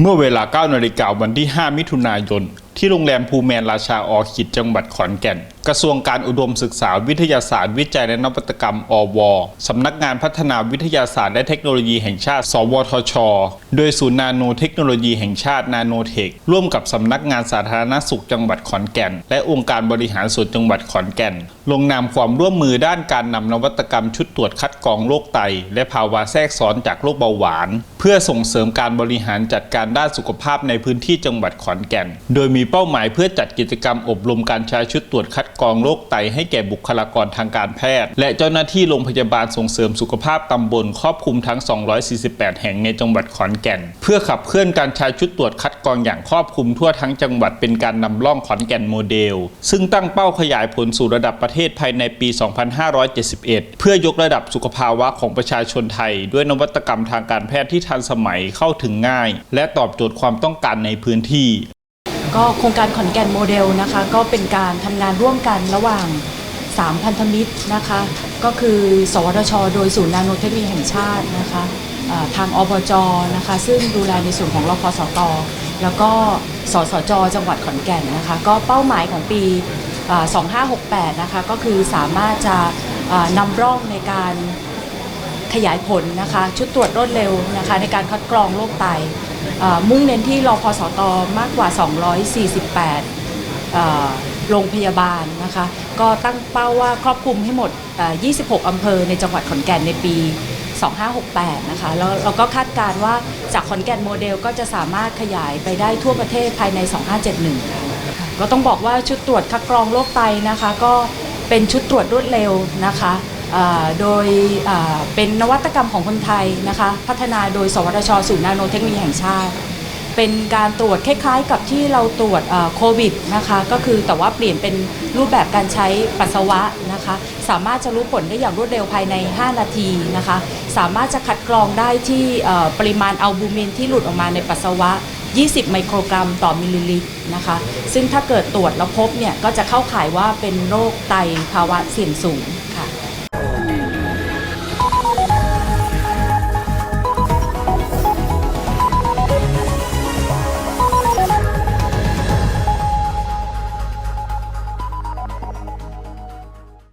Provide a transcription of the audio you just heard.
เมื่อเวลา 9 นาฬิกาวันที่ 5 มิถุนายน ที่โรงแรมภูแมนราชาออคิดจังหวัดขอนแก่น กระทรวงการอุดมศึกษาวิทยาศาสตร์ วิจัยและนวัตกรรมอวสำนักงานพัฒนาวิทยาศาสตร์และเทคโนโลยีแห่งชาติ สวทช โดยศูนย์นาโนเทคโนโลยีแห่งชาตินาโนเทค ร่วมกับสำนักงานสาธารณสุขจังหวัดขอนแก่น และองค์การบริหารส่วนจังหวัดขอนแก่น ลงนามความร่วมมือด้านการนำนวัตกรรมชุดตรวจคัดกรองโรคไต และภาวะแทรกซ้อนจากโรคเบาหวาน เพื่อส่งเสริมการบริหารจัดการด้านสุขภาพในพื้นที่จังหวัดขอนแก่น โดยมีเป้าหมายเพื่อจัดกิจกรรมอบรมการใช้ชุดตรวจคัดกรองโรคไตให้แก่บุคลากรทางการแพทย์ และเจ้าหน้าที่โรงพยาบาลส่งเสริมสุขภาพตำบลครอบคลุมทั้ง 248 แห่งในจังหวัดขอนแก่น เพื่อขับเคลื่อนการใช้ชุดตรวจคัดกรองอย่างครอบคลุมทั่วทั้งจังหวัดเป็นการนำร่องขอนแก่นโมเดล ซึ่งตั้งเป้าขยายผลสู่ระดับประเทศภายในปี 2571 เพื่อยกระดับสุขภาวะของประชาชนไทย ด้วยนวัตกรรมทางการแพทย์ที่ทันสมัยเข้าถึงง่าย และตอบโจทย์ความต้องการในพื้นที่ ก็โครงการขอนแก่นโมเดลนะคะ ก็เป็นการทำงานร่วมกันระหว่าง 3 พันธมิตรนะคะ ก็คือสวทช โดยศูนย์นาโนเทคโนโลยีแห่งชาตินะคะทางอบจนะคะ ซึ่งดูแลในส่วนของรพสต แล้วก็สสจ จังหวัดขอนแก่นนะคะ ก็เป้าหมายของปี 2568 นะคะ ก็คือสามารถจะนำร่องในการ ขยายผลนะคะ ชุดตรวจรวดเร็วนะคะ ในการคัดกรองโรคไตมุ่งเน้นที่รอพสตอมากกว่า 248 โรงพยาบาลนะคะ ก็ตั้งเป้าว่าครอบคลุมให้หมด 26 อำเภอในจังหวัดขอนแก่นในปี 2568 นะคะ แล้วเราก็คาดการณ์ว่าจากขอนแก่นโมเดลก็จะสามารถขยายไปได้ทั่วประเทศภายใน 2571ค่ะก็ต้องบอกว่าชุดตรวจคัดกรองโรคไตนะคะ ก็เป็นชุดตรวจรวดเร็วนะคะ โดยเป็นนวัตกรรมของคนไทยนะคะ พัฒนาโดย สวทชศูนย์นาโนเทคโนโลยีแห่งชาติ เป็นการตรวจคล้ายๆ กับที่เราตรวจโควิดนะคะ ก็คือแต่ว่าเปลี่ยนเป็นรูปแบบการใช้ปัสสาวะนะคะ สามารถจะรู้ผลได้อย่างรวดเร็วภายใน 5 นาทีนะคะ สามารถจะคัดกรองได้ที่ปริมาณอัลบูมินที่หลุดออกมาในปัสสาวะ 20 ไมโครกรัมต่อมิลลิลิตรนะคะ ซึ่งถ้าเกิดตรวจแล้วพบเนี่ยก็จะเข้าข่ายว่าเป็นโรคไตภาวะเสี่ยงสูง